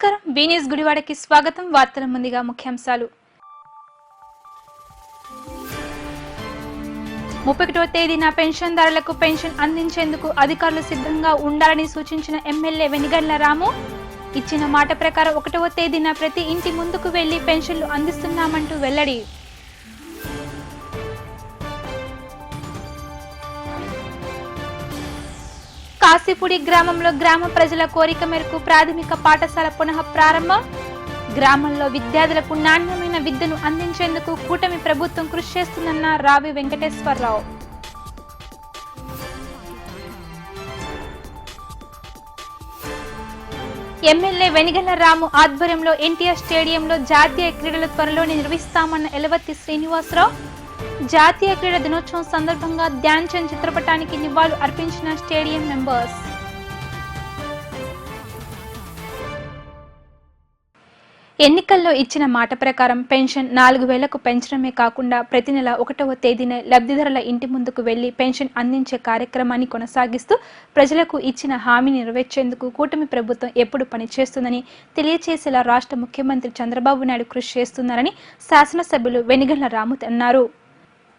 నమస్కారం. బీనీస్ గుడివాడకి స్వాగతం. వార్తల ముందుగా ముఖ్యాంశాలు. ముప్పై ఒకటో తేదీన పెన్షన్దారులకు పెన్షన్ అందించేందుకు అధికారులు సిద్ధంగా ఉండాలని సూచించిన ఎమ్మెల్యే వెనిగండ్ల రాము ఇచ్చిన మాట ప్రకారం ఒకటవ తేదీన ప్రతి ఇంటి ముందుకు వెళ్ళి పెన్షన్లు అందిస్తున్నామంటూ వెల్లడి. కాశీపూడి గ్రామంలో గ్రామ ప్రజల కోరిక మేరకు ప్రాథమిక పాఠశాల పునః ప్రారంభం. గ్రామంలో విద్యార్థులకు నాణ్యమైన విద్యను అందించేందుకు కూటమి ప్రభుత్వం కృషి చేస్తుందన్న రావి వెంకటేశ్వరరావు. ఎమ్మెల్యే వెనిగల్ల రాము ఆధ్వర్యంలో ఎన్టీఆర్ స్టేడియంలో జాతీయ క్రీడలు త్వరలో నిర్వహిస్తామన్న ఎలవత్తి శ్రీనివాసరావు జాతీయ క్రీడా దినోత్సవం సందర్భంగా ధ్యాన్ చంద్ చిత్రపటానికి నివాళులు అర్పించిన స్టేడియం మెంబర్స్. ఎన్నికల్లో ఇచ్చిన మాట ప్రకారం పెన్షన్ నాలుగు వేలకు పెంచడమే కాకుండా ప్రతి నెల ఒకటవ తేదీన లబ్ధిదారుల ఇంటి ముందుకు వెళ్ళి పెన్షన్ అందించే కార్యక్రమాన్ని కొనసాగిస్తూ ప్రజలకు ఇచ్చిన హామీని నెరవేర్చేందుకు కూటమి ప్రభుత్వం ఎప్పుడు పనిచేస్తుందని తెలియచేసేలా రాష్ట్ర ముఖ్యమంత్రి చంద్రబాబు నాయుడు కృషి చేస్తున్నారని శాసనసభ్యులు వెనిగళ్ళ రాముత్ అన్నారు.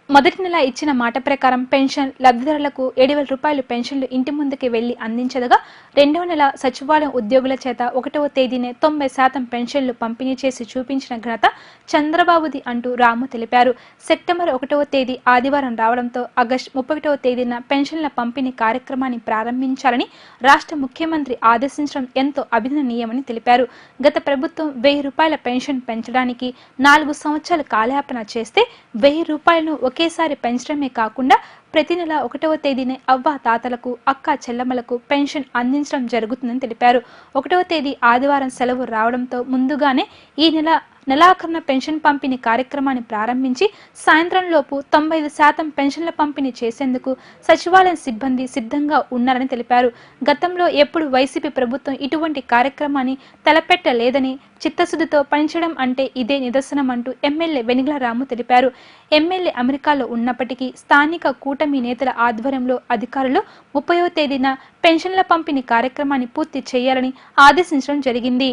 మొదటి నెల ఇచ్చిన మాట ప్రకారం పెన్షన్ లబ్ధిదారులకు ఏడు వేల రూపాయలు పెన్షన్లు ఇంటి ముందుకి వెళ్ళి అందించదగా రెండవ నెల సచివాలయం ఉద్యోగుల చేత ఒకటవ తేదీనే తొంభై శాతం పెన్షన్లు పంపిణీ చేసి చూపించిన ఘనత చంద్రబాబుది అంటూ రాము తెలిపారు. సెప్టెంబర్ ఒకటవ తేదీ ఆదివారం రావడంతో ఆగస్టు ముప్పై ఒకటవ తేదీన పెన్షన్ల పంపిణీ కార్యక్రమాన్ని ప్రారంభించాలని రాష్ట్ర ముఖ్యమంత్రి ఆదేశించడం ఎంతో అభినందనీయమని తెలిపారు. గత ప్రభుత్వం వెయ్యి రూపాయల పెన్షన్ పెంచడానికి నాలుగు సంవత్సరాలు కాలయాపన చేస్తే వెయ్యి రూపాయలను ఒకేసారి పెంచడమే కాకుండా ప్రతి నెల ఒకటవ తేదీనే అవ్వ తాతలకు అక్క చెల్లమ్మలకు పెన్షన్ అందించడం జరుగుతుందని తెలిపారు. ఒకటవ తేదీ ఆదివారం సెలవు రావడంతో ముందుగానే ఈ నెల నెలాఖరున పెన్షన్ పంపిణీ కార్యక్రమాన్ని ప్రారంభించి సాయంత్రంలోపు తొంభై ఐదు శాతం పెన్షన్ల పంపిణీ చేసేందుకు సచివాలయం సిబ్బంది సిద్ధంగా ఉన్నారని తెలిపారు. గతంలో ఎప్పుడు వైసీపీ ప్రభుత్వం ఇటువంటి కార్యక్రమాన్ని తలపెట్టలేదని చిత్తశుద్ధితో పనిచేయడం అంటే ఇదే నిదర్శనం అంటూ ఎమ్మెల్యే వెనిగల రాము తెలిపారు. ఎమ్మెల్యే అమెరికాలో ఉన్నప్పటికీ స్థానిక కూటమి నేతల ఆధ్వర్యంలో అధికారులు ముప్పైవ తేదీన పెన్షన్ల పంపిణీ కార్యక్రమాన్ని పూర్తి చేయాలని ఆదేశించడం జరిగింది.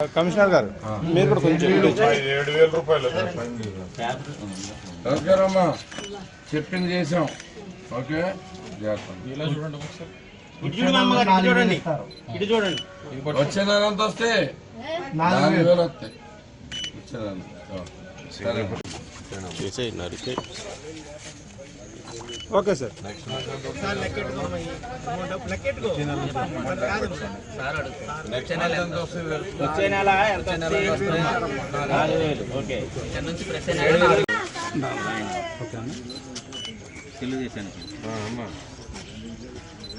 కమిషనర్ గారు మీరు కూడా కొంచెం చెప్పింది చేసాం. ఓకే. వచ్చే నెల ఎంత వస్తే? నాలుగు వేలు. వస్తాయి. వచ్చే నెల. సరే. Okay sir.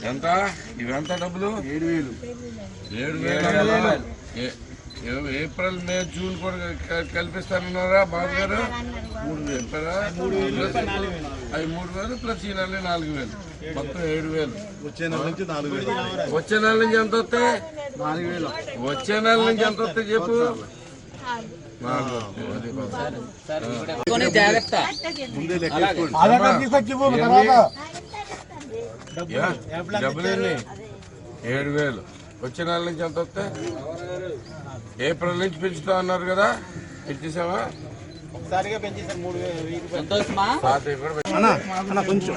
ఎంత అమ్మా ఇవెంత డబ్బులు ఏడు వేలు ఏడు వేలు ఏ- ఏప్రిల్ మే జూన్ కూడా క- కల్పిస్తానన్నారా బాబు గారు మూడు వేలు. అవి మూడు వేలు ప్లస్ ఈ నెల నాలుగు వేలు. మొత్తం ఏడు వేలు. వచ్చే నెల నుంచి నాలుగు వేలు. వచ్చే నెల నుంచి ఎంత వస్తాయి? నాలుగు వేలు. వచ్చే నెల నుంచి ఎంత వస్తాయి చెప్పు. జాగ్రత్త. ముందే లెక్కేసుకోండి యా, డబ్బులు ఎన్ని? ఏడు వేలు. వచ్చే నెల నుంచి ఎంత వస్తాయి? ఏప్రిల్ నుంచి పెంచుతా అన్నారు కదా? పెంచేసావా ఒకసారిగా పెంచేసారు మూడు వెయ్యి రూపాయలు. కొంచెం.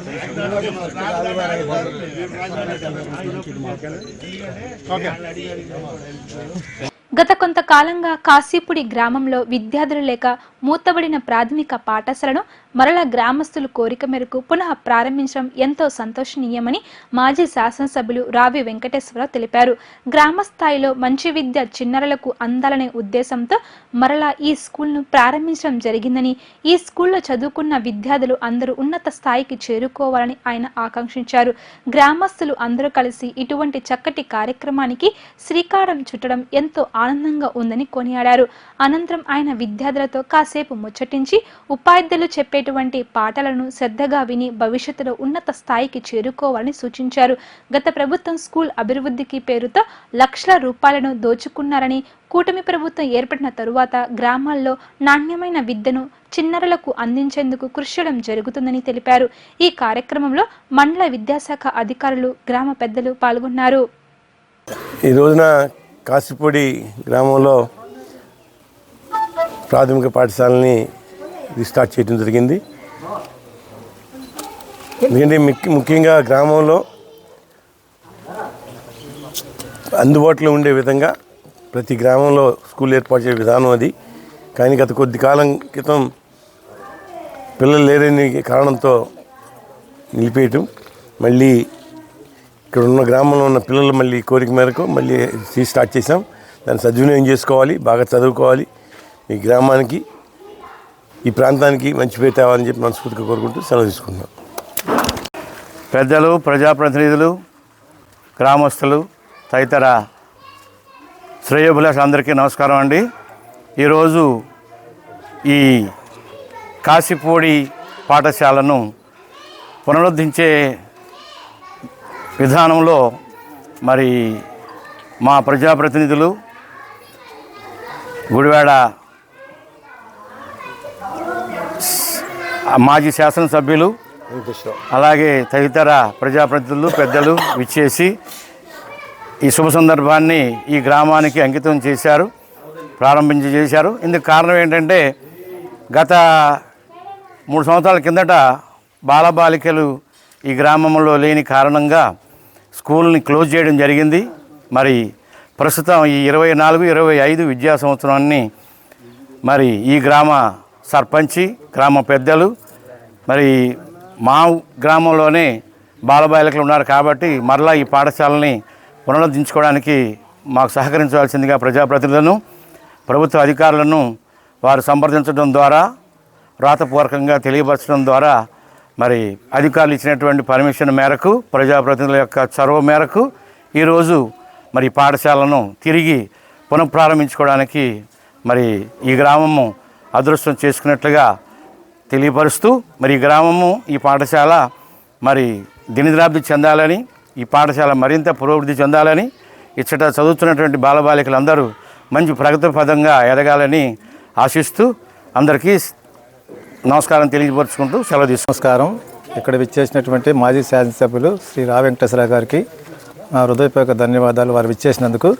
గత కొంతకాలంగా కాశీపుడి గ్రామంలో విద్యార్థులు లేక మూతబడిన ప్రాథమిక పాఠశాలను మరల గ్రామస్తుల కోరిక మేరకు పునః ప్రారంభించడం ఎంతో సంతోషనీయమని మాజీ శాసనసభ్యులు రావి వెంకటేశ్వరరావు తెలిపారు. గ్రామ స్థాయిలో మంచి విద్య చిన్నరలకు అందాలనే ఉద్దేశంతో మరలా ఈ స్కూల్ను ప్రారంభించడం జరిగిందని ఈ స్కూల్లో చదువుకున్న విద్యార్థులు అందరూ ఉన్నత స్థాయికి చేరుకోవాలని ఆయన ఆకాంక్షించారు. గ్రామస్తులు అందరూ కలిసి ఇటువంటి చక్కటి కార్యక్రమానికి శ్రీకారం చుట్టడం ఎంతో ఆనందంగా ఉందని కొనియాడారు. అనంతరం ఆయన విద్యార్థులతో కాసేపు ముచ్చటించి ఉపాధ్యాయులు చెప్పేటువంటి పాఠాలను శ్రద్ధగా విని భవిష్యత్తులో ఉన్నత స్థాయికి చేరుకోవాలని సూచించారు. గత ప్రభుత్వం స్కూల్ అభివృద్ధికి పేరుతో లక్షల రూపాయలను దోచుకున్నారని కూటమి ప్రభుత్వం ఏర్పడిన తరువాత గ్రామాల్లో నాణ్యమైన విద్యను చిన్నరలకు అందించేందుకు కృషి చేయడం జరుగుతుందని తెలిపారు. ఈ కార్యక్రమంలో మండల విద్యాశాఖ అధికారులు గ్రామ పెద్దలు పాల్గొన్నారు. ఈ రోజున కాసిపూడి గ్రామంలో ప్రాథమిక పాఠశాలని రీస్టార్ట్ చేయడం జరిగింది. ఎందుకంటే ముఖ్యంగా గ్రామంలో అందుబాటులో ఉండే విధంగా ప్రతి గ్రామంలో స్కూల్ ఏర్పాటు చేసే విధానం అది. కానీ గత కొద్ది కాలం క్రితం పిల్లలు లేరని కారణంతో నిలిపేయటం. మళ్ళీ ఇక్కడ ఉన్న గ్రామంలో ఉన్న పిల్లలు మళ్ళీ కోరిక మేరకు మళ్ళీ స్టార్ట్ చేసాం దాన్ని సద్వినియోగం చేసుకోవాలి బాగా చదువుకోవాలి. ఈ గ్రామానికి ఈ ప్రాంతానికి మంచి పేరు తేవాలని చెప్పి మనస్ఫూర్తిగా కోరుకుంటూ సెలవు తీసుకుందాం పెద్దలు ప్రజాప్రతినిధులు గ్రామస్తులు తదితర శ్రేయోభిలాషులందరికీ నమస్కారం అండి. ఈరోజు ఈ కాశీపూడి పాఠశాలను పునరుద్ధరించే విధానంలో మరి మా ప్రజాప్రతినిధులు గుడివాడ మాజీ శాసనసభ్యులు అలాగే తదితర ప్రజాప్రతినిధులు పెద్దలు విచ్చేసి ఈ శుభ సందర్భాన్ని ఈ గ్రామానికి అంకితం చేశారు ప్రారంభించి చేశారు. ఇందుకు కారణం ఏంటంటే గత మూడు సంవత్సరాల కిందట బాలబాలికలు ఈ గ్రామంలో లేని కారణంగా స్కూల్ని క్లోజ్ చేయడం జరిగింది. మరి ప్రస్తుతం ఈ ఇరవై నాలుగు ఇరవై ఐదు విద్యా సంవత్సరాన్ని మరి ఈ గ్రామ సర్పంచి గ్రామ పెద్దలు మరి మా గ్రామంలోనే బాలబాలికలు ఉన్నారు కాబట్టి మరలా ఈ పాఠశాలని పునరుద్ధరించుకోవడానికి మాకు సహకరించవలసిందిగా ప్రజాప్రతినిధులను ప్రభుత్వ అధికారులను వారు సంప్రదించడం ద్వారా వ్రాతపూర్వకంగా తెలియపరచడం ద్వారా మరి అధికారులు ఇచ్చినటువంటి పర్మిషన్ మేరకు ప్రజాప్రతినిధుల యొక్క చొరవ మేరకు ఈరోజు మరి పాఠశాలను తిరిగి పునఃప్రారంభించుకోవడానికి మరి ఈ గ్రామము అదృష్టం చేసుకున్నట్లుగా తెలియపరుస్తూ మరి ఈ గ్రామము ఈ పాఠశాల మరి దినదినాభివృద్ధి చెందాలని ఈ పాఠశాల మరింత పురోభివృద్ధి చెందాలని ఇచ్చట చదువుతున్నటువంటి బాలబాలికలందరూ మంచి ప్రగతి పదంగా ఎదగాలని ఆశిస్తూ అందరికీ నమస్కారం తెలియపరుచుకుంటూ సెలవు తీసుకు నమస్కారం. ఇక్కడ విచ్చేసినటువంటి మాజీ శాసనసభ్యులు శ్రీ రా గారికి నా హృదయపూర్వక ధన్యవాదాలు వారు విచ్చేసినందుకు.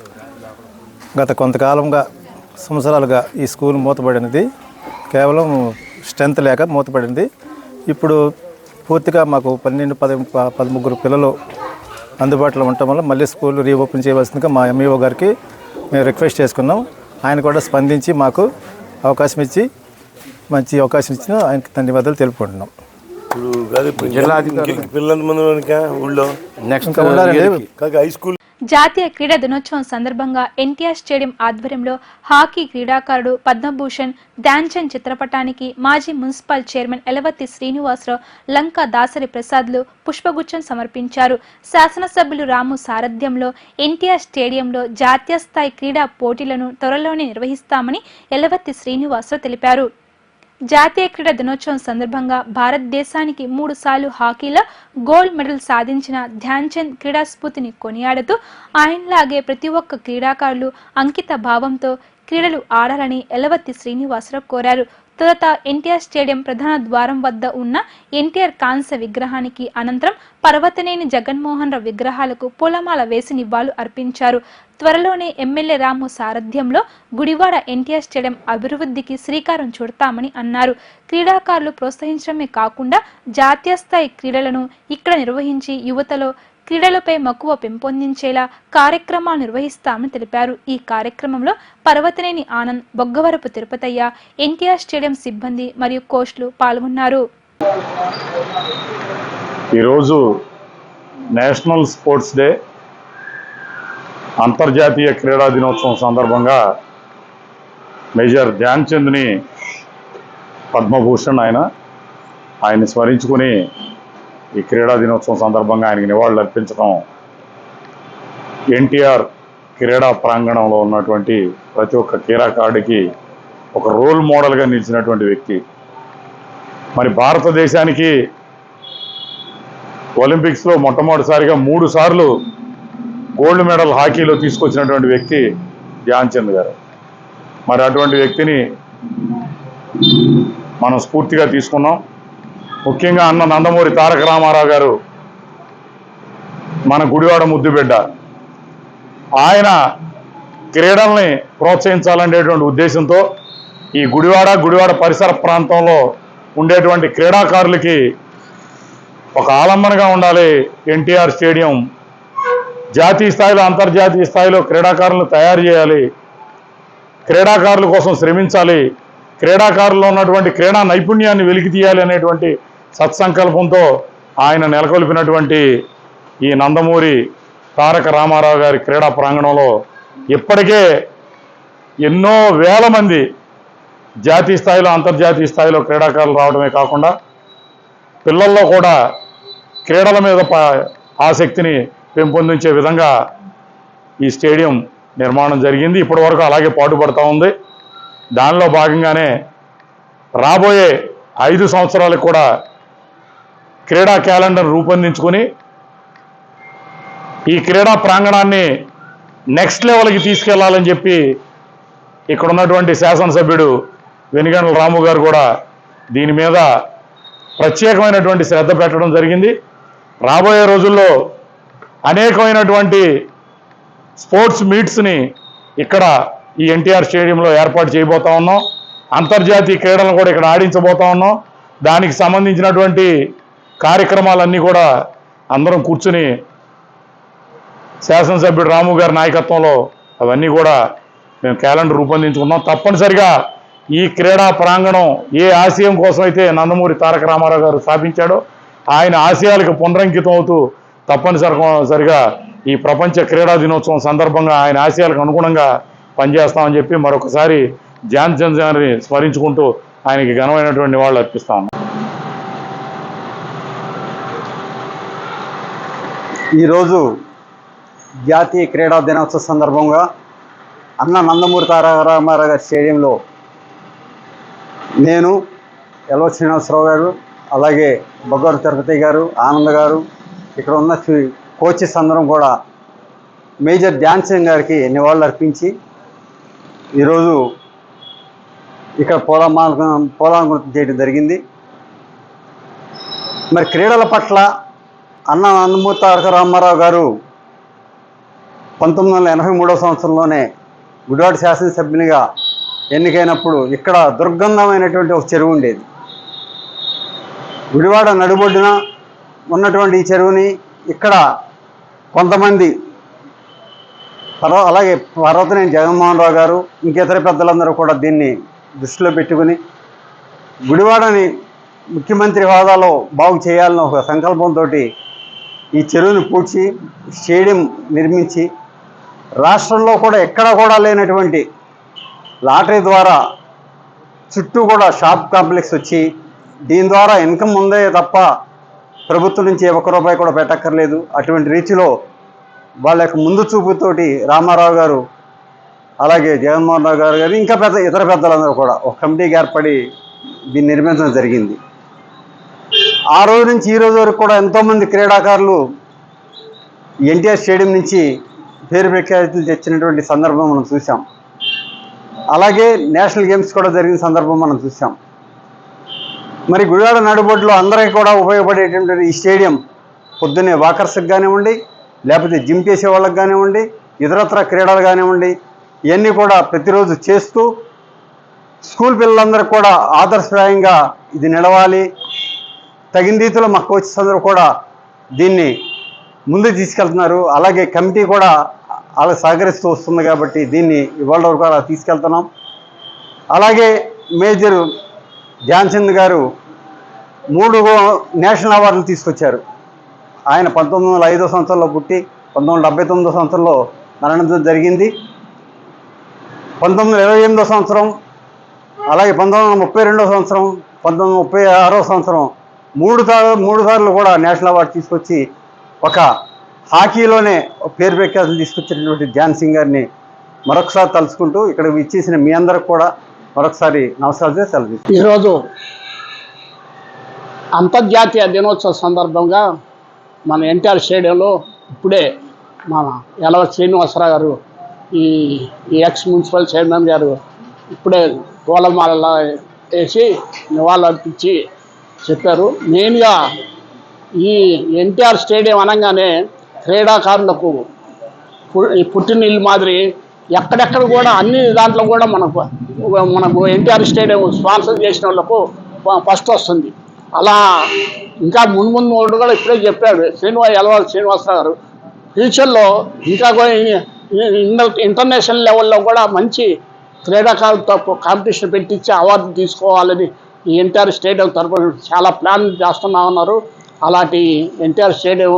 గత కొంతకాలంగా సంవత్సరాలుగా ఈ స్కూల్ మూతపడినది కేవలం స్ట్రెంత్ లేక మూతపడింది ఇప్పుడు పూర్తిగా మాకు పన్నెండు పది పదముగ్గురు పిల్లలు అందుబాటులో ఉండటం వల్ల మళ్ళీ స్కూల్ రీఓపెన్ చేయవలసిందిగా మా ఎంఈఓ గారికి మేము రిక్వెస్ట్ చేసుకున్నాం. ఆయన కూడా స్పందించి మాకు అవకాశం ఇచ్చి మంచి అవకాశం ఇచ్చిన ఆయనకి ధన్యవాదాలు తెలుపుకుంటున్నాం. ఇప్పుడు పిల్లల మంది ఊళ్ళో? నెక్స్ట్ హై స్కూల్ జాతీయ క్రీడా దినోత్సవం సందర్భంగా ఎన్టీఆర్ స్టేడియం ఆధ్వర్యంలో హాకీ క్రీడాకారుడు పద్మభూషణ్ ధ్యాన్చంద్ చిత్రపటానికి మాజీ మున్సిపల్ చైర్మన్ ఎలవత్తి శ్రీనివాసరావు లంకా దాసరి ప్రసాద్లు పుష్పగుచ్చం సమర్పించారు. శాసనసభ్యులు రాము సారథ్యంలో ఎన్టీఆర్ స్టేడియంలో జాతీయ స్థాయి క్రీడా పోటీలను త్వరలోనే నిర్వహిస్తామని ఎలవత్తి శ్రీనివాసరావు తెలిపారు. జాతీయ క్రీడా దినోత్సవం సందర్భంగా భారతదేశానికి మూడు సార్లు హాకీలో గోల్డ్ మెడల్ సాధించిన ధ్యాన్ చంద్ కొనియాడుతూ ఆయనలాగే ప్రతి ఒక్క క్రీడాకారులు అంకిత భావంతో క్రీడలు ఆడాలని ఎలవత్తి శ్రీనివాసరావు కోరారు. తొలుత ఎన్టీఆర్ స్టేడియం ప్రధాన ద్వారం వద్ద ఉన్న ఎన్టీఆర్ కాంస్య విగ్రహానికి అనంతరం పర్వతనేని జగన్మోహన్ రావు విగ్రహాలకు పూలమాల వేసి నివాళులు అర్పించారు. త్వరలోనే ఎమ్మెల్యే రాము సారథ్యంలో గుడివాడ ఎన్టీఆర్ స్టేడియం అభివృద్ధికి శ్రీకారం చుడతామని అన్నారు. క్రీడాకారులు ప్రోత్సహించడమే కాకుండా జాతీయ స్థాయి క్రీడలను ఇక్కడ నిర్వహించి యువతలో క్రీడలపై మక్కువ పెంపొందించేలా కార్యక్రమాలు నిర్వహిస్తామని తెలిపారు. ఈ కార్యక్రమంలో పర్వతనేని ఆనంద్ బొగ్గవరపు తిరుపతయ్య ఎన్టీఆర్ స్టేడియం సిబ్బంది మరియు కోచ్లు పాల్గొన్నారు. ఈరోజు నేషనల్ స్పోర్ట్స్ డే అంతర్జాతీయ క్రీడా దినోత్సవం సందర్భంగా మేజర్ ధ్యాన్చంద్ని పద్మభూషణ్ ఆయన ఆయన్ని స్మరించుకుని ఈ క్రీడా దినోత్సవం సందర్భంగా ఆయనకి నివాళులు అర్పించడం ఎన్టీఆర్ క్రీడా ప్రాంగణంలో ఉన్నటువంటి ప్రతి ఒక్క క్రీడాకారుడికి ఒక రోల్ మోడల్గా నిలిచినటువంటి వ్యక్తి. మరి భారతదేశానికి ఒలింపిక్స్లో మొట్టమొదటిసారిగా మూడు సార్లు గోల్డ్ మెడల్ హాకీలో తీసుకొచ్చినటువంటి వ్యక్తి ధ్యాన్ చంద్ గారు. మరి అటువంటి వ్యక్తిని మనం స్ఫూర్తిగా తీసుకున్నాం. ముఖ్యంగా అన్న నందమూరి తారక రామారావు గారు మన గుడివాడ ముద్దుబిడ్డ ఆయన క్రీడల్ని ప్రోత్సహించాలనేటువంటి ఉద్దేశంతో ఈ గుడివాడ గుడివాడ పరిసర ప్రాంతంలో ఉండేటువంటి క్రీడాకారులకి ఒక ఆలంబనగా ఉండాలి ఎన్టీఆర్ స్టేడియం. జాతీయ స్థాయిలో అంతర్జాతీయ స్థాయిలో క్రీడాకారులను తయారు చేయాలి. క్రీడాకారుల కోసం శ్రమించాలి. క్రీడాకారుల్లో ఉన్నటువంటి క్రీడా నైపుణ్యాన్ని వెలికి తీయాలి అనేటువంటి సత్సంకల్పంతో ఆయన నెలకొల్పినటువంటి ఈ నందమూరి తారక రామారావు గారి క్రీడా ప్రాంగణంలో ఇప్పటికే ఎన్నో వేల మంది జాతీయ స్థాయిలో అంతర్జాతీయ స్థాయిలో క్రీడాకారులు రావడమే కాకుండా పిల్లల్లో కూడా క్రీడల మీద ఆసక్తిని పెంపొందించే విధంగా ఈ స్టేడియం నిర్మాణం జరిగింది. ఇప్పటి వరకు అలాగే పాటుపడుతూ ఉంది. దానిలో భాగంగానే రాబోయే ఐదు సంవత్సరాలకు కూడా క్రీడా క్యాలెండర్ రూపొందించుకొని ఈ క్రీడా ప్రాంగణాన్ని నెక్స్ట్ లెవెల్కి తీసుకెళ్ళాలని చెప్పి ఇక్కడ ఉన్నటువంటి శాసనసభ్యుడు వెనుగండ్ల రాము గారు కూడా దీని మీద ప్రత్యేకమైనటువంటి శ్రద్ధ పెట్టడం జరిగింది. రాబోయే రోజుల్లో అనేకమైనటువంటి స్పోర్ట్స్ మీట్స్ని ఇక్కడ ఈ ఎన్టీఆర్ స్టేడియంలో ఏర్పాటు చేయబోతా ఉన్నాం. అంతర్జాతీయ క్రీడలను కూడా ఇక్కడ ఆడించబోతా ఉన్నాం. దానికి సంబంధించినటువంటి కార్యక్రమాలన్నీ కూడా అందరం కూర్చుని శాసనసభ్యుడు రాము గారి నాయకత్వంలో అవన్నీ కూడా మేము క్యాలెండర్ రూపొందించుకున్నాం. తప్పనిసరిగా ఈ క్రీడా ప్రాంగణం ఏ ఆశయం కోసం అయితే నందమూరి తారక రామారావు గారు స్థాపించాడో ఆయన ఆశయాలకు పునరంకితం అవుతూ తప్పనిసరి సరిగా ఈ ప్రపంచ క్రీడా దినోత్సవం సందర్భంగా ఆయన ఆశయాలకు అనుగుణంగా పనిచేస్తామని చెప్పి మరొకసారి ధ్యాన్ చంద్ గారిని స్మరించుకుంటూ ఆయనకి ఘనమైనటువంటి నివాళులు అర్పిస్తాము ఈరోజు జాతీయ క్రీడా దినోత్సవ సందర్భంగా అన్న నందమూరి తారక రామారావు గారి స్టేడియంలో నేను ఎల్వ శ్రీనివాసరావు గారు అలాగే బొగ్గరు తిరుపతి గారు ఆనంద్ గారు ఇక్కడ ఉన్న కోచెస్ అందరం కూడా మేజర్ ధ్యాన్ సింగ్ గారికి నివాళులు అర్పించి ఈరోజు ఇక్కడ పోలమాల పోలాంకృతం చేయడం జరిగింది. మరి క్రీడల పట్ల అన్న నందమూరి తారక రామారావు గారు పంతొమ్మిది వందల ఎనభై మూడవ సంవత్సరంలోనే గుడివాడ శాసనసభ్యునిగా ఎన్నికైనప్పుడు ఇక్కడ దుర్గంధమైనటువంటి ఒక చెరువు ఉండేది. గుడివాడ నడుబొడ్డున ఉన్నటువంటి ఈ చెరువుని ఇక్కడ కొంతమంది పర్వ అలాగే పర్వతనేని జగన్మోహన్ రావు గారు ఇంకితర పెద్దలందరూ కూడా దీన్ని దృష్టిలో పెట్టుకుని గుడివాడని ముఖ్యమంత్రి హోదాలో బాగు చేయాలని ఒక సంకల్పంతో ఈ చెరువుని పూడ్చి స్టేడియం నిర్మించి రాష్ట్రంలో కూడా ఎక్కడ కూడా లేనటువంటి లాటరీ ద్వారా చుట్టూ కూడా షాప్ కాంప్లెక్స్ వచ్చి దీని ద్వారా ఇన్కమ్ ఉందే తప్ప ప్రభుత్వం నుంచి ఒక్క రూపాయి కూడా పెట్టక్కర్లేదు. అటువంటి రీతిలో వాళ్ళ యొక్క ముందు చూపుతోటి రామారావు గారు అలాగే జగన్మోహన్ రావు గారు గారు ఇంకా పెద్ద ఇతర పెద్దలందరూ కూడా ఒక కమిటీకి ఏర్పడి దీన్ని నిర్మించడం జరిగింది. ఆ రోజు నుంచి ఈ రోజు వరకు కూడా ఎంతోమంది క్రీడాకారులు ఎన్టీఆర్ స్టేడియం నుంచి పేరు ప్రఖ్యాతులు తెచ్చినటువంటి సందర్భం మనం చూసాం అలాగే నేషనల్ గేమ్స్ కూడా జరిగిన సందర్భం మనం చూసాం మరి గుడివాడ నడుబొడ్లో అందరికీ కూడా ఉపయోగపడేటువంటి ఈ స్టేడియం పొద్దున్నే వాకర్స్కి కానివ్వండి లేకపోతే జిమ్ చేసే వాళ్ళకి కానివ్వండి ఇతరత్ర క్రీడలు కానివ్వండి ఇవన్నీ కూడా ప్రతిరోజు చేస్తూ స్కూల్ పిల్లలందరికీ కూడా ఆదర్శప్రాయంగా ఇది నిలవాలి. తగిన రీతిలో మా కోచెస్ అందరూ కూడా దీన్ని ముందు తీసుకెళ్తున్నారు. అలాగే కమిటీ కూడా అలా సహకరిస్తూ వస్తుంది కాబట్టి దీన్ని ఇవాళ వరకు అలా తీసుకెళ్తున్నాం. అలాగే మేజర్ ధ్యాన్చంద్ గారు మూడు నేషనల్ అవార్డులు తీసుకొచ్చారు. ఆయన పంతొమ్మిది వందల ఐదో సంవత్సరంలో పుట్టి పంతొమ్మిది వందల డెబ్బై తొమ్మిదో సంవత్సరంలో మరణించడం జరిగింది. పంతొమ్మిది వందల ఇరవై ఎనిమిదో సంవత్సరం అలాగే పంతొమ్మిది వందల ముప్పై రెండో సంవత్సరం పంతొమ్మిది వందల ముప్పై ఆరో సంవత్సరం మూడు సార్లు మూడు సార్లు కూడా నేషనల్ అవార్డు తీసుకొచ్చి ఒక హాకీలోనే ఒక పేరు ప్రఖ్యాతులు తీసుకొచ్చినటువంటి ధ్యాన్ సింగ్ గారిని మరొకసారి తలుచుకుంటూ ఇక్కడ ఇచ్చేసిన మీ అందరికి కూడా మరొకసారి నమస్కారం సెలవు ఈరోజు అంతర్జాతీయ దినోత్సవ సందర్భంగా మన ఎన్టీఆర్ స్టేడియంలో ఇప్పుడే మన యలవ శ్రీనివాసరావు గారు ఈ ఈ ఎక్స్ మున్సిపల్ చైర్మన్ గారు ఇప్పుడే గోలమాల వేసి నివాళులు అర్పించి చెప్పారు. మెయిన్గా ఈ ఎన్టీఆర్ స్టేడియం అనగానే క్రీడాకారులకు పు- పుట్టినిల్లు మాదిరి ఎక్కడెక్కడ కూడా అన్ని దాంట్లో కూడా మనకు మనకు ఎన్టీఆర్ స్టేడియం స్పాన్సర్ చేసిన వాళ్ళకు ఫస్ట్ వస్తుంది. అలా ఇంకా ముందు ముందు వాడు కూడా ఇప్పుడే చెప్పాడు శ్రీనివాస్ యలవాల శ్రీనివాసరావు గారు ఫ్యూచర్లో ఇంకా కూడా ఇంటర్నేషనల్ లెవెల్లో కూడా మంచి క్రీడాకారులతో కాంపిటీషన్ పెట్టించి అవార్డు తీసుకోవాలని ఈ ఎన్టీఆర్ స్టేడియం తరపున చాలా ప్లాన్ చేస్తున్నా ఉన్నారు. అలాంటి ఎన్టీఆర్ స్టేడియం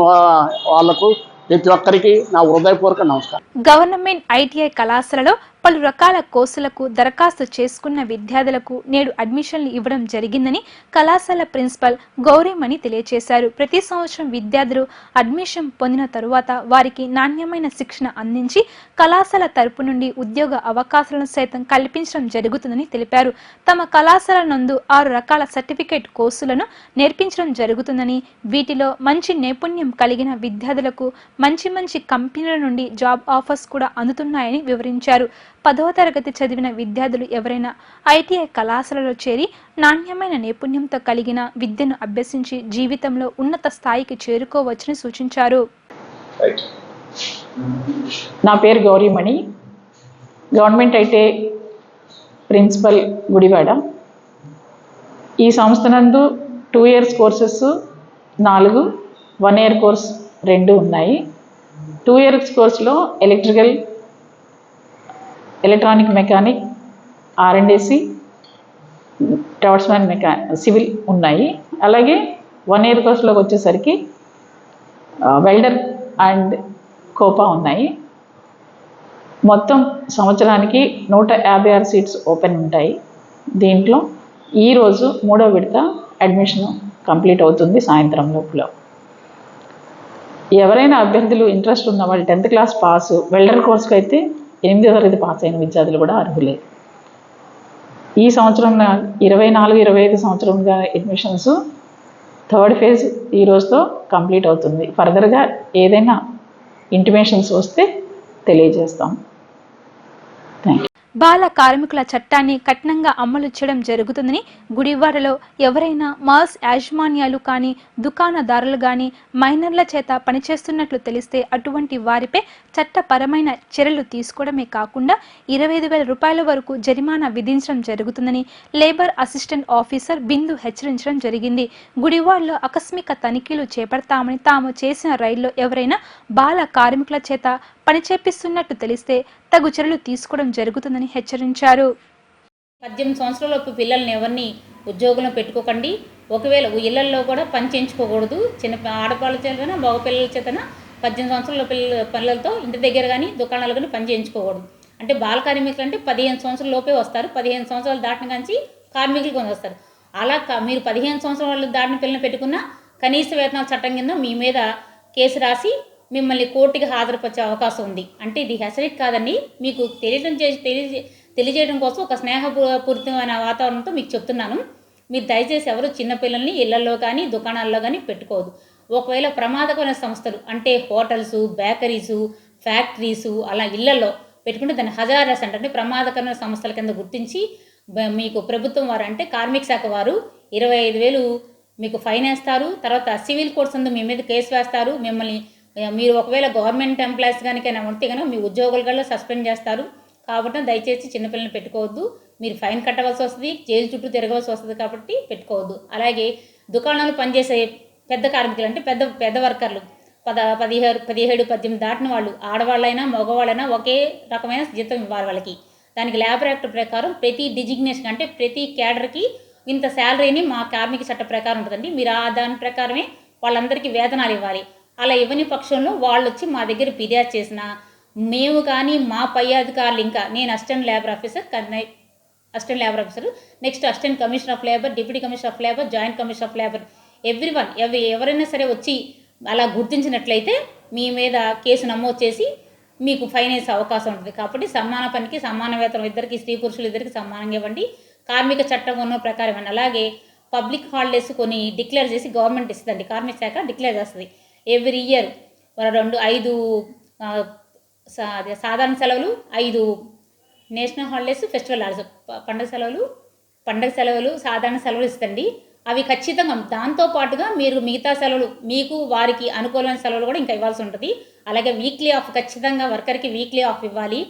వాళ్ళకు వాళ్ళకు ప్రతి ఒక్కరికి నా హృదయపూర్వక నమస్కారం. గవర్నమెంట్ ఐటీఐ కళాశాలలో పలు రకాల కోర్సులకు దరఖాస్తు చేసుకున్న విద్యార్థులకు నేడు అడ్మిషన్లు ఇవ్వడం జరిగిందని కళాశాల ప్రిన్సిపల్ గౌరీమణి తెలియజేశారు ప్రతి సంవత్సరం విద్యార్థులు అడ్మిషన్ పొందిన తరువాత వారికి నాణ్యమైన శిక్షణ అందించి కళాశాల తరపు నుండి ఉద్యోగ అవకాశాలను సైతం కల్పించడం జరుగుతుందని తెలిపారు. తమ కళాశాల నందు ఆరు రకాల సర్టిఫికేట్ కోర్సులను నేర్పించడం జరుగుతుందని వీటిలో మంచి నైపుణ్యం కలిగిన విద్యార్థులకు మంచి మంచి కంపెనీల నుండి జాబ్ ఆఫర్స్ కూడా అందుతున్నాయని వివరించారు. పదవ తరగతి చదివిన విద్యార్థులు ఎవరైనా ఐటీఐ కళాశాలలో చేరి నాణ్యమైన నైపుణ్యంతో కలిగిన విద్యను అభ్యసించి జీవితంలో ఉన్నత స్థాయికి చేరుకోవచ్చని సూచించారు. నా పేరు గౌరీమణి. గవర్నమెంట్ అయితే ప్రిన్సిపల్ గుడివాడ. ఈ సంస్థ నందు టూ ఇయర్స్ కోర్సెస్ నాలుగు వన్ ఇయర్ కోర్స్ రెండు ఉన్నాయి. టూ ఇయర్స్ కోర్సులో electrical electronic mechanic R and AC draughtsman mecha civil ఉన్నాయి. అలాగే వన్ ఇయర్ కోర్సులోకి వచ్చేసరికి వెల్డర్ అండ్ కోపా ఉన్నాయి. మొత్తం సంవత్సరానికి నూట యాభై ఆరు సీట్స్ ఓపెన్ ఉంటాయి. దీంట్లో ఈరోజు మూడో విడత అడ్మిషన్ కంప్లీట్ అవుతుంది సాయంత్రం లోపల. ఎవరైనా అభ్యర్థులు ఇంట్రెస్ట్ ఉన్న వాళ్ళు టెన్త్ క్లాస్ పాస్ వెల్డర్ కోర్స్కి అయితే ఎనిమిదో తరగతి పాస్ అయిన విద్యార్థులు కూడా అర్హులే. ఈ సంవత్సరం ఇరవై నాలుగు ఇరవై ఐదు సంవత్సరంగా అడ్మిషన్స్ థర్డ్ ఫేజ్ ఈ రోజుతో కంప్లీట్ అవుతుంది. ఫర్దర్గా ఏదైనా ఇంటిమేషన్స్ వస్తే తెలియజేస్తాం. థ్యాంక్ యూ బాల కార్మికుల చట్టాన్ని కఠినంగా అమలు చేయడం జరుగుతుందని గుడివాడలో ఎవరైనా మాస్ యాజమాన్యాలు కానీ దుకాణదారులు కానీ మైనర్ల చేత పనిచేస్తున్నట్లు తెలిస్తే అటువంటి వారిపై చట్టపరమైన చర్యలు తీసుకోవడమే కాకుండా ఇరవై ఐదు వేల రూపాయల వరకు జరిమానా విధించడం జరుగుతుందని లేబర్ అసిస్టెంట్ ఆఫీసర్ బిందు హెచ్చరించడం జరిగింది. గుడివాడలో ఆకస్మిక తనిఖీలు చేపడతామని తాము చేసిన రైల్లో ఎవరైనా బాల కార్మికుల చేత పని చేపిస్తున్నట్టు తెలిస్తే తగు చర్యలు తీసుకోవడం జరుగుతుందని హెచ్చరించారు. పద్దెనిమిది సంవత్సరాలలోపు పిల్లల్ని ఎవరిని ఉద్యోగంలో పెట్టుకోకండి. ఒకవేళ ఇళ్ళల్లో కూడా పని చేయించుకోకూడదు. చిన్న ఆడపిల్లల చేతన మగపిల్లల చేతన పద్దెనిమిది సంవత్సరాల పిల్లల పిల్లలతో ఇంటి దగ్గర కానీ దుకాణాలు కానీ పని చేయించుకోకూడదు. అంటే బాల కార్మికులు అంటే పదిహేను సంవత్సరాల లోపే వస్తారు. పదిహేను సంవత్సరాలు దాటిన కాంచి కార్మికులు కొని వస్తారు. అలా కా- మీరు పదిహేను సంవత్సరాలు దాటిన పిల్లలు పెట్టుకున్న కనీస వేతనాల చట్టం కింద మీ మీద కేసు రాసి మిమ్మల్ని కోర్టుకి హాజరుపరిచే అవకాశం ఉంది. అంటే ఇది హెచ్చరిక కాదండి. మీకు తెలియడం చేసి తెలియ తెలియజేయడం కోసం ఒక స్నేహపూరితమైన వాతావరణంతో మీకు చెప్తున్నాను. మీరు దయచేసి ఎవరు చిన్నపిల్లల్ని ఇళ్ళలో కానీ దుకాణాల్లో కానీ పెట్టుకోవద్దు. ఒకవేళ ప్రమాదకరమైన సంస్థలు అంటే హోటల్స్ బేకరీసు ఫ్యాక్టరీసు అలా ఇళ్ళలో పెట్టుకుంటే దాన్ని హజారస్ అంటే ప్రమాదకరమైన సంస్థల కింద గుర్తించి మీకు ప్రభుత్వం వారు అంటే కార్మిక శాఖ వారు ఇరవై ఐదు వేలు మీకు ఫైన్ వేస్తారు తర్వాత సివిల్ కోర్ట్స్ ఉంది మీ మీద కేసు వేస్తారు మిమ్మల్ని మీరు ఒకవేళ గవర్నమెంట్ ఎంప్లాయీస్ కనుకైనా ఉంటే కనుక మీ ఉద్యోగులు సస్పెండ్ చేస్తారు. కాబట్టి దయచేసి చిన్నపిల్లల్ని పెట్టుకోవద్దు. మీరు ఫైన్ కట్టవలసి వస్తుంది జైలు చుట్టూ తిరగవలసి వస్తుంది కాబట్టి పెట్టుకోవద్దు. అలాగే దుకాణాలు పనిచేసే పెద్ద కార్మికులు అంటే పెద్ద పెద్ద వర్కర్లు. పద పదిహేడు పదిహేడు పద్దెనిమిది దాటిన వాళ్ళు ఆడవాళ్ళైనా మగవాళ్ళైనా ఒకే రకమైన జీతం ఇవ్వాలి వాళ్ళకి. దానికి లేబర్ యాక్ట్ ప్రకారం ప్రతి డిజిగ్నేషన్ అంటే ప్రతి క్యాడర్కి ఇంత శాలరీని మా కార్మిక చట్ట ప్రకారం ఉంటుందండి. మీరు ఆ దాని ప్రకారమే వాళ్ళందరికీ వేతనాలు ఇవ్వాలి. అలా ఇవ్వని పక్షంలో వాళ్ళు వచ్చి మా దగ్గర ఫిర్యాదు చేసిన మేము కానీ మా పై అధికారులు ఇంకా నేను assistant labour officer assistant labour officer next assistant commissioner of labour deputy commissioner of labour joint commissioner of labour every one ఎవ ఎవరైనా సరే వచ్చి అలా గుర్తించినట్లయితే మీ మీద కేసు నమోదు చేసి మీకు ఫైన్ వేసే అవకాశం ఉంటుంది. కాబట్టి సమాన పనికి సమాన వేతనం ఇద్దరికి స్త్రీ పురుషులు ఇద్దరికి సమానంగా ఇవ్వండి. కార్మిక చట్టం ఉన్న ప్రకారం ఇవ్వండి. అలాగే పబ్లిక్ హాలిడేస్ కొన్ని డిక్లేర్ చేసి గవర్నమెంట్ ఇస్తుందండి. కార్మిక శాఖ డిక్లేర్ చేస్తుంది. ఎవ్రీ ఇయర్ రెండు ఐదు సా- సాధారణ సెలవులు ఐదు నేషనల్ హాలిడేస్ ఫెస్టివల్ హాలిడేస్ పండుగ పండగ సెలవులు పండగ సెలవులు సాధారణ సెలవులు ఇస్తండి అవి ఖచ్చితంగా దాంతో పాటుగా మీరు మిగతా సెలవులు మీకు వారికి అనుకూలమైన సెలవులు కూడా ఇంకా ఇవ్వాల్సి ఉంటుంది. అలాగే వీక్లీ ఆఫ్ ఖచ్చితంగా వర్కర్కి వీక్లీ ఆఫ్ ఇవ్వాలి.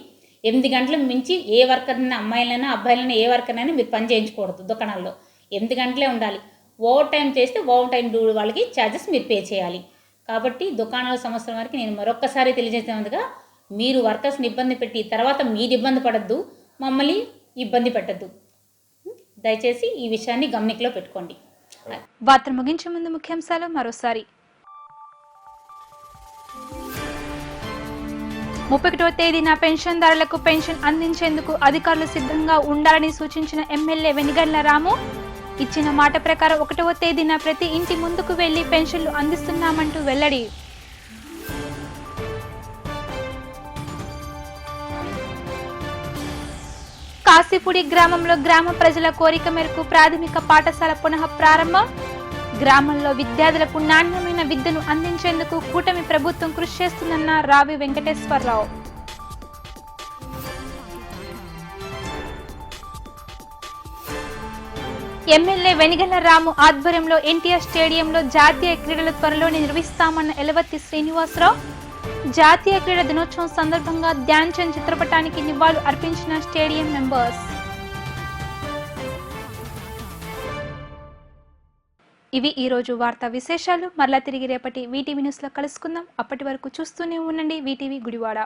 ఎనిమిది గంటల మించి ఏ వర్కర్నైనా అమ్మాయిలైనా అబ్బాయిలైనా ఏ వర్కర్నైనా మీరు పని చేయించకూడదు దుకాణాల్లో ఎనిమిది గంటలే ఉండాలి. ఓవర్ టైం చేస్తే ఓవర్ టైం డూ వాళ్ళకి ఛార్జెస్ మీరు పే చేయాలి. కాబట్టి దుకాణాల సంవత్సరం వరకు నేను మరొక్కసారి తెలియజేసేందుగా మీరు వర్కర్స్ని ఇబ్బంది పెట్టి తర్వాత మీరు ఇబ్బంది పడద్దు మమ్మల్ని ఇబ్బంది పెట్టద్దు. దయచేసి ఈ విషయాన్ని గమనికలో పెట్టుకోండి. వార్తలు ముగించే ముందు ముఖ్యాంశాలు మరోసారి. ముప్పై ఒకటో తేదీన పెన్షన్దారులకు పెన్షన్ అందించేందుకు అధికారులు సిద్ధంగా ఉండాలని సూచించిన ఎమ్మెల్యే వెనిగండ్ల రాము ఇచ్చిన మాట ప్రకారం ఒకటవ తేదీన ప్రతి ఇంటి ముందుకు వెళ్ళి పెన్షన్లు అందిస్తున్నామంటూ వెల్లడి. కాశీపూడి గ్రామంలో గ్రామ ప్రజల కోరిక మేరకు ప్రాథమిక పాఠశాల పునః ప్రారంభం. గ్రామంలో విద్యార్థులకు నాణ్యమైన విద్యను అందించేందుకు కూటమి ప్రభుత్వం కృషి చేస్తుందన్న రావి వెంకటేశ్వరరావు. ఎమ్మెల్యే వెనిగల రాము ఆధ్వర్యంలో ఎన్టీఆర్ స్టేడియంలో జాతీయ క్రీడలు త్వరలో నిర్వహిస్తామన్న ఎలవత్తి శ్రీనివాసరావు జాతీయ క్రీడా దినోత్సవం సందర్భంగా ధ్యాన్ చంద్ చిత్రపటానికి నివాళులు అర్పించిన స్టేడియం మెంబర్స్. ఇవి ఈరోజు వార్తా విశేషాలు. మరలా తిరిగి రేపటి వీటీవీ న్యూస్లో కలుసుకుందాం. అప్పటి వరకు చూస్తూనే ఉండండి వీటీవీ గుడివాడ.